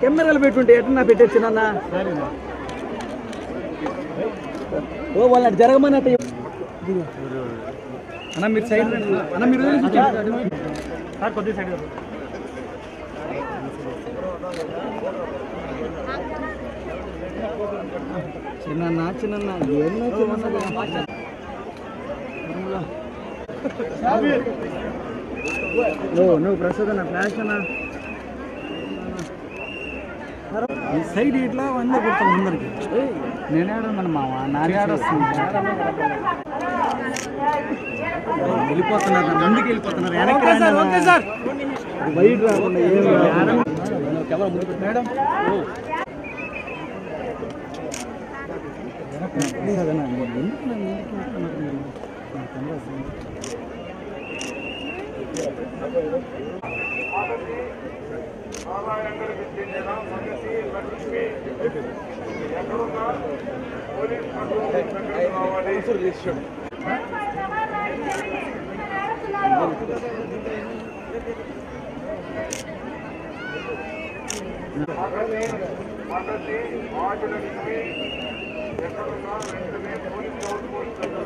కెమెరాలు పెట్టుంటే ఎట్లా పెట్టేచ్చినన్న ఓ వాళ్ళని జరగమని అట్ట చెప్పు. అన్న మీరు సైడ్. అన్న మీరు కొద్దిగా సైడ్ చిన్న చిన్న నువ్వు నువ్వు ప్రస్తుతం నా ఫ్లాష్ అన్న. సైడ్ ఇట్లా వంద కొడతాం ముందరికి నేను ఏడున్నాను మామ నాది ఆడొస్తుంది వెళ్ళిపోతున్నారు ముందుకు వెళ్ళిపోతున్నారు వెనక్కి రాకుండా కెమెరా ముందు. మేడం ఎందుకు నన్ను వెంటనే పోలీస్ అవుట్ పోస్ట్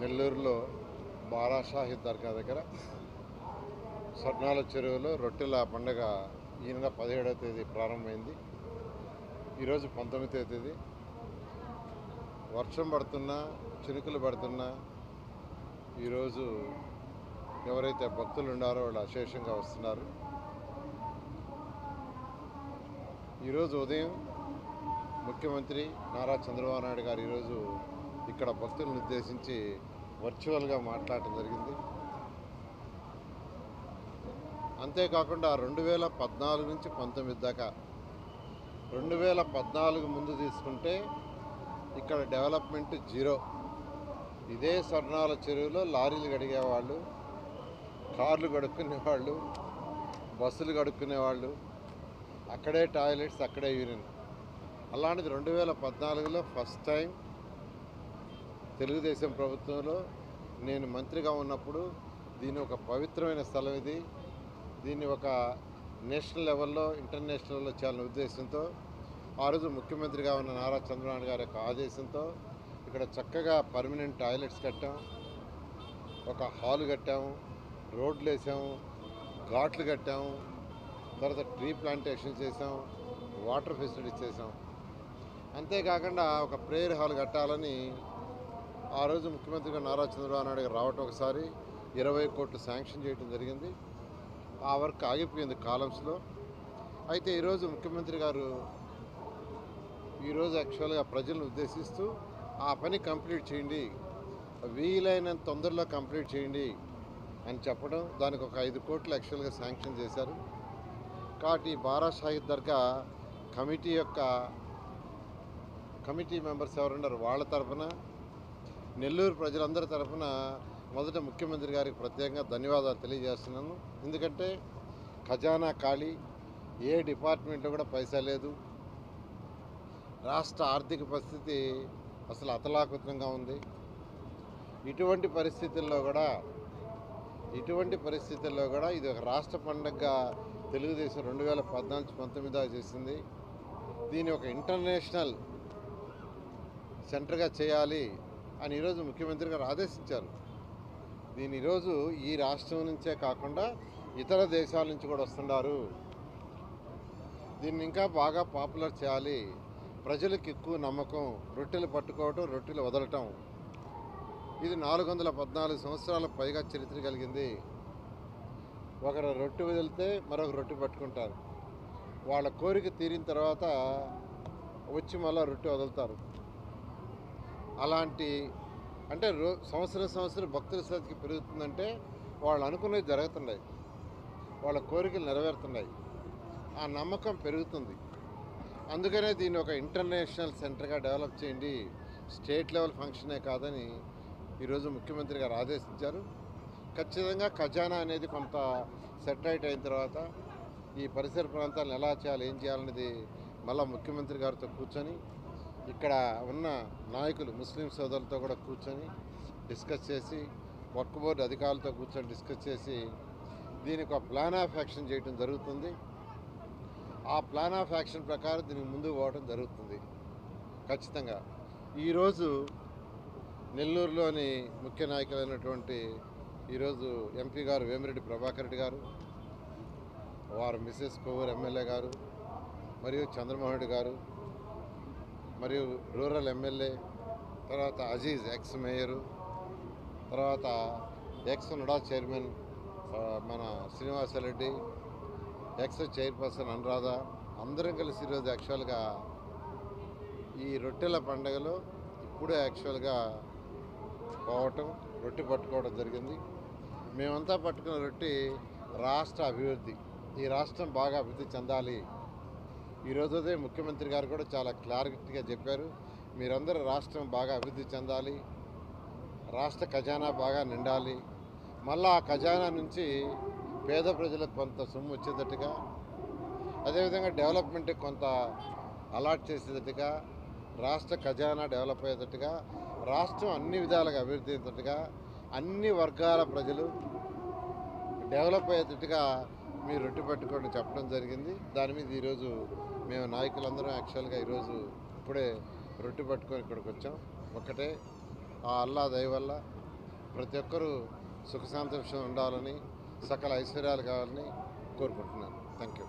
నెల్లూరులో బారాషాహి దర్గా దగ్గర స్వర్ణాల చెరువులో రొట్టెల పండుగ ఈ నెల పదిహేడవ తేదీ ప్రారంభమైంది. ఈరోజు పంతొమ్మిదవ తేదీ. వర్షం పడుతున్నా చినుకులు పడుతున్నా ఈరోజు ఎవరైతే భక్తులు ఉన్నారో వాళ్ళు అశేషంగా వస్తున్నారు. ఈరోజు ఉదయం ముఖ్యమంత్రి నారా చంద్రబాబు నాయుడు గారు ఈరోజు ఇక్కడ భక్తులను ఉద్దేశించి వర్చువల్గా మాట్లాడటం జరిగింది. అంతేకాకుండా రెండు వేల పద్నాలుగు నుంచి పంతొమ్మిది దాకా రెండు వేల పద్నాలుగు ముందు తీసుకుంటే ఇక్కడ డెవలప్మెంట్ జీరో. ఇదే స్వర్ణాల చెరువులో లారీలు గడిగేవాళ్ళు కార్లు కడుక్కునేవాళ్ళు బస్సులు కడుక్కునేవాళ్ళు అక్కడే టాయిలెట్స్ అక్కడే యూరిన్. అలాంటిది రెండు వేల పద్నాలుగులో ఫస్ట్ టైం తెలుగుదేశం ప్రభుత్వంలో నేను మంత్రిగా ఉన్నప్పుడు దీని ఒక పవిత్రమైన స్థలం ఇది. దీన్ని ఒక నేషనల్ లెవెల్లో ఇంటర్నేషనల్ చేయాలనే ఉద్దేశంతో ఆ రోజు ముఖ్యమంత్రిగా ఉన్న నారా చంద్రబాబు గారి యొక్క ఆదేశంతో ఇక్కడ చక్కగా పర్మనెంట్ టాయిలెట్స్ కట్టాం ఒక హాల్ కట్టాము రోడ్లు వేసాము ఘాట్లు కట్టాము తర్వాత ట్రీ ప్లాంటేషన్ చేసాం వాటర్ ఫెసిలిటీస్ చేసాం. అంతేకాకుండా ఒక ప్రేయర్ హాల్ కట్టాలని ఆ రోజు ముఖ్యమంత్రిగా నారా చంద్రబాబు నాయుడు రావటం ఒకసారి ఇరవై కోట్లు శాంక్షన్ చేయడం జరిగింది. ఆ వర్క్ ఆగిపోయింది కాలమ్స్లో. అయితే ఈరోజు ముఖ్యమంత్రి గారు ఈరోజు యాక్చువల్గా ప్రజలను ఉద్దేశిస్తూ ఆ పని కంప్లీట్ చేయండి. వీలైనంత తొందరలో కంప్లీట్ చేయండి అని చెప్పడం దానికి ఒక ఐదు కోట్లు యాక్చువల్గా శాంక్షన్ చేశారు. కాబట్టి బారా షాహిద్ దర్గా కమిటీ యొక్క కమిటీ మెంబర్స్ ఎవరున్నారు? వాళ్ళ తరఫున నెల్లూరు ప్రజలందరి తరఫున మొదట ముఖ్యమంత్రి గారికి ప్రత్యేకంగా ధన్యవాదాలు తెలియజేస్తున్నాను. ఎందుకంటే ఖజానా ఖాళీ ఏ డిపార్ట్మెంట్లో కూడా పైసా లేదు. రాష్ట్ర ఆర్థిక పరిస్థితి అసలు అతలాకుతంగా ఉంది. ఇటువంటి పరిస్థితుల్లో కూడా ఇటువంటి పరిస్థితుల్లో కూడా ఇది ఒక రాష్ట్ర పండుగగా తెలుగుదేశం రెండు వేల పద్నాలుగు పంతొమ్మిది చేసింది. దీన్ని ఒక ఇంటర్నేషనల్ సెంటర్గా చేయాలి అని ఈరోజు ముఖ్యమంత్రి గారు ఆదేశించారు. దీని ఈరోజు ఈ రాష్ట్రం నుంచే కాకుండా ఇతర దేశాల నుంచి కూడా వస్తున్నారు దీన్ని ఇంకా బాగా పాపులర్ చేయాలి ప్రజలకు ఎక్కువ నమ్మకం రొట్టెలు పట్టుకోవటం రొట్టెలు వదలటం. ఇది నాలుగు వందల పద్నాలుగు సంవత్సరాల పైగా చరిత్ర కలిగింది. ఒకరు రొట్టె వదిలితే మరొక రొట్టె పట్టుకుంటారు. వాళ్ళ కోరిక తీరిన తర్వాత వచ్చి మళ్ళీ రొట్టె వదులుతారు. అలాంటి అంటే రో సంవత్సరం సంవత్సరం భక్తుల సంఖ్య పెరుగుతుందంటే వాళ్ళు అనుకునేవి జరుగుతున్నాయి. వాళ్ళ కోరికలు నెరవేరుతున్నాయి. ఆ నమ్మకం పెరుగుతుంది. అందుకనే దీన్ని ఒక ఇంటర్నేషనల్ సెంటర్గా డెవలప్ చేయండి. స్టేట్ లెవెల్ ఫంక్షనే కాదని ఈరోజు ముఖ్యమంత్రి గారు ఆదేశించారు. ఖచ్చితంగా ఖజానా అనేది కొంత సెటిలైట్ అయిన తర్వాత ఈ పరిసర ప్రాంతాలను ఎలా చేయాలి ఏం చేయాలనేది మళ్ళా ముఖ్యమంత్రి గారితో కూర్చొని ఇక్కడ ఉన్న నాయకులు ముస్లిం సోదరులతో కూడా కూర్చొని డిస్కస్ చేసి వర్క్ బోర్డు అధికారులతో కూర్చొని డిస్కస్ చేసి దీనికి ఒక ప్లాన్ ఆఫ్ యాక్షన్ చేయడం జరుగుతుంది. ఆ ప్లాన్ ఆఫ్ యాక్షన్ ప్రకారం దీనికి ముందుకు పోవడం జరుగుతుంది. ఖచ్చితంగా. ఈరోజు నెల్లూరులోని ముఖ్య నాయకులైనటువంటి ఈరోజు ఎంపీ గారు వేమిరెడ్డి ప్రభాకర్ రెడ్డి గారు వారు మిసెస్ కొవ్వూరు ఎమ్మెల్యే గారు మరియు చంద్రమోహన్ రెడ్డి గారు మరియు రూరల్ ఎమ్మెల్యే తర్వాత అజీజ్ ఎక్స్ మేయరు తర్వాత ఎక్స్ నడా చైర్మన్ మన శ్రీనివాసరెడ్డి ఎక్స్ చైర్పర్సన్ అనురాధ అందరం కలిసి ఈరోజు యాక్చువల్గా ఈ రొట్టెల పండుగలో ఇప్పుడే యాక్చువల్గా పోవటం రొట్టె పట్టుకోవడం జరిగింది. మేమంతా పట్టుకున్న రొట్టె రాష్ట్ర అభివృద్ధి ఈ రాష్ట్రం బాగా అభివృద్ధి చెందాలి. ఈరోజు ఉదయం ముఖ్యమంత్రి గారు కూడా చాలా క్లారిటీగా చెప్పారు. మీరందరూ రాష్ట్రం బాగా అభివృద్ధి చెందాలి. రాష్ట్ర ఖజానా బాగా నిండాలి. మళ్ళా ఆ ఖజానా నుంచి పేద ప్రజలకు కొంత సొమ్ము వచ్చేటట్టుగా అదేవిధంగా డెవలప్మెంట్ కొంత అలాట్ చేసేటట్టుగా రాష్ట్ర ఖజానా డెవలప్ అయ్యేటట్టుగా రాష్ట్రం అన్ని విధాలుగా అభివృద్ధి అయ్యేటట్టుగా అన్ని వర్గాల ప్రజలు డెవలప్ అయ్యేటట్టుగా మీరు రొట్టె పట్టుకోండి చెప్పడం జరిగింది. దాని మీద ఈరోజు మేము నాయకులందరం యాక్చువల్గా ఈరోజు ఇప్పుడే రొట్టె పట్టుకొని ఇక్కడికి వచ్చాం. ఒక్కటే ఆ అల్లా దయ వల్ల ప్రతి ఒక్కరూ సుఖ సంతోషం ఉండాలని సకల ఐశ్వర్యాలు కావాలని కోరుకుంటున్నాను. Thank you